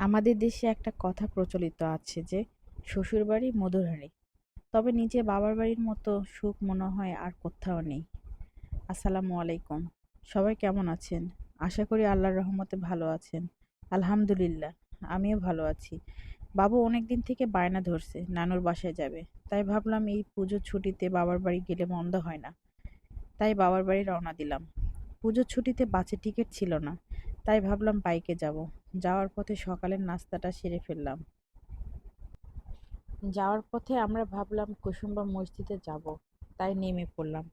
আমাদের দেশে একটা কথা প্রচলিত আছে যে, শ্বশুরবাড়ি মধুর হাঁড়ি তবে নিজে বাবার বাড়ির মতো সুখ মনে হয় আর কোথাও নেই। আসসালামু আলাইকুম। সবাই কেমন আছেন? আশা করি আল্লাহর রহমতে ভালো আছেন। আলহামদুলিল্লাহ, আমিও ভালো আছি। বাবু অনেক দিন থেকে বায়না ধরছে, নানুর বাসায় যাবে। তাই ভাবলাম এই পুজোর ছুটিতে বাবার বাড়ি গেলে মন্দ হয় না। তাই বাবার বাড়ি রওনা দিলাম। পুজোর ছুটিতে বাসে টিকিট ছিল না। তাই ভাবলাম বাইকে যাব। যাওয়ার পথে সকালের নাস্তাটা সেরে ফেললাম। যাওয়ার পথে আমরা ভাবলাম কুসুম্বা মসজিদে যাব, তাই নেমে পড়লাম।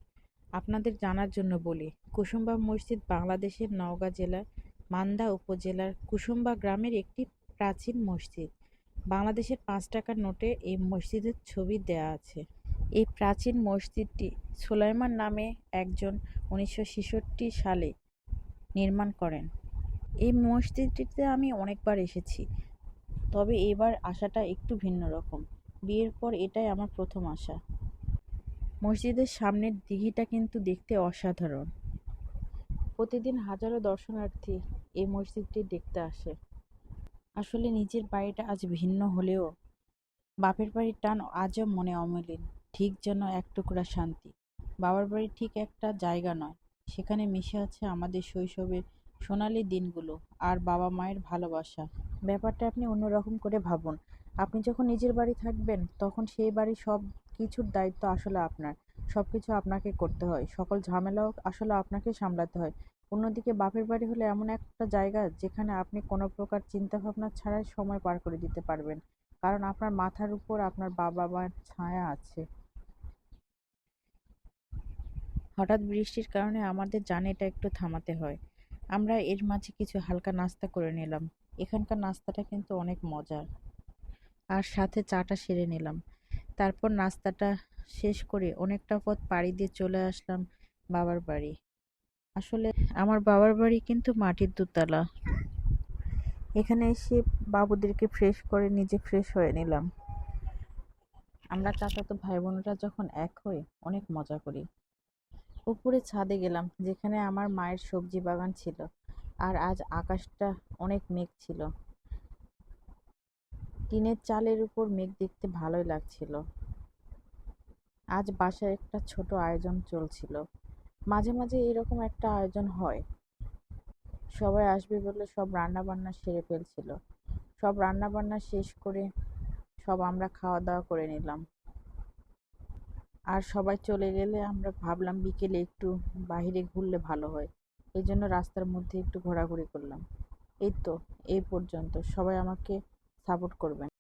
আপনাদের জানার জন্য বলি, কুসুম্বা মসজিদ বাংলাদেশের নওগাঁ জেলার মান্দা উপজেলার কুসুম্বা গ্রামের একটি প্রাচীন মসজিদ। বাংলাদেশের পাঁচ টাকার নোটে এই মসজিদের ছবি দেয়া আছে। এই প্রাচীন মসজিদটি সুলাইমান নামে একজন উনিশশো ছেষট্টি সালে নির্মাণ করেন। এই মসজিদটিতে আমি অনেকবার এসেছি। তবে এবার আসাটা একটু ভিন্ন রকম। বিয়ের পর এটাই আমার প্রথম আসা মসজিদের সামনের দিঘিটা কিন্তু দেখতে অসাধারণ। প্রতিদিন হাজারো দর্শনার্থী এই মসজিদটি দেখতে আসে। আসলে নিজের বাড়িটা আজ ভিন্ন হলেও বাপের বাড়ির টান আজও মনে অমলিন। ঠিক যেন এক টুকরা শান্তি। বাবার বাড়ি ঠিক একটা জায়গা নয়। সেখানে মিশে আছে আমাদের শৈশবের সোনালি দিনগুলো আর বাবা মায়ের ভালোবাসা। ব্যাপারটা আপনি অন্যরকম করে ভাবুন। আপনি যখন নিজের বাড়ি থাকবেন, তখন সেই বাড়ির সব কিছুর দায়িত্ব আসলে আপনার। সব কিছু আপনাকে করতে হয়। সকল ঝামেলাও আসলে আপনাকে সামলাতে হয়। অন্যদিকে বাপের বাড়ি হলে এমন একটা জায়গা যেখানে আপনি কোনো প্রকার চিন্তাভাবনা ছাড়াই সময় পার করে দিতে পারবেন। কারণ আপনার মাথার উপর আপনার বাবা মায়ের ছায়া আছে। হঠাৎ বৃষ্টির কারণে আমাদের জার্নিটা একটু থামাতে হয়। আমরা এর মাঝে কিছু হালকা নাস্তা করে নিলাম। এখানকার নাস্তাটা কিন্তু অনেক মজার। আর সাথে চাটা সেরে নিলাম। তারপর নাস্তাটা শেষ করে অনেকটা পথ পাড়ি দিয়ে চলে আসলাম বাবার বাড়ি। আসলে আমার বাবার বাড়ি কিন্তু মাটির দোতলা। এখানে এসে বাবুদেরকে ফ্রেশ করে নিজে ফ্রেশ হয়ে নিলাম। আমরা চাচাতো ভাই বোনেরা যখন এক হই, অনেক মজা করি। উপরে ছাদে গেলাম, যেখানে আমার মায়ের সবজি বাগান ছিল। আর আজ আকাশটা অনেক মেঘ ছিল। টিনের চালের উপর মেঘ দেখতে ভালোই লাগছিল। আজ বাসায় একটা ছোট আয়োজন চলছিল। মাঝে মাঝে এরকম একটা আয়োজন হয়। সবাই আসবে বলে সব রান্না বান্না সেরে ফেলছিল। সব রান্না বান্না শেষ করে সব আমরা খাওয়া দাওয়া করে নিলাম। আর সবাই চলে গেলে আমরা ভাবলাম বিকেলে একটু বাইরে ঘুরলে ভালো হয়। এই জন্য রাস্তার মধ্যে একটু ঘোরাঘুরি করলাম। এই তো, এই পর্যন্ত। সবাই আমাকে সাপোর্ট করবেন।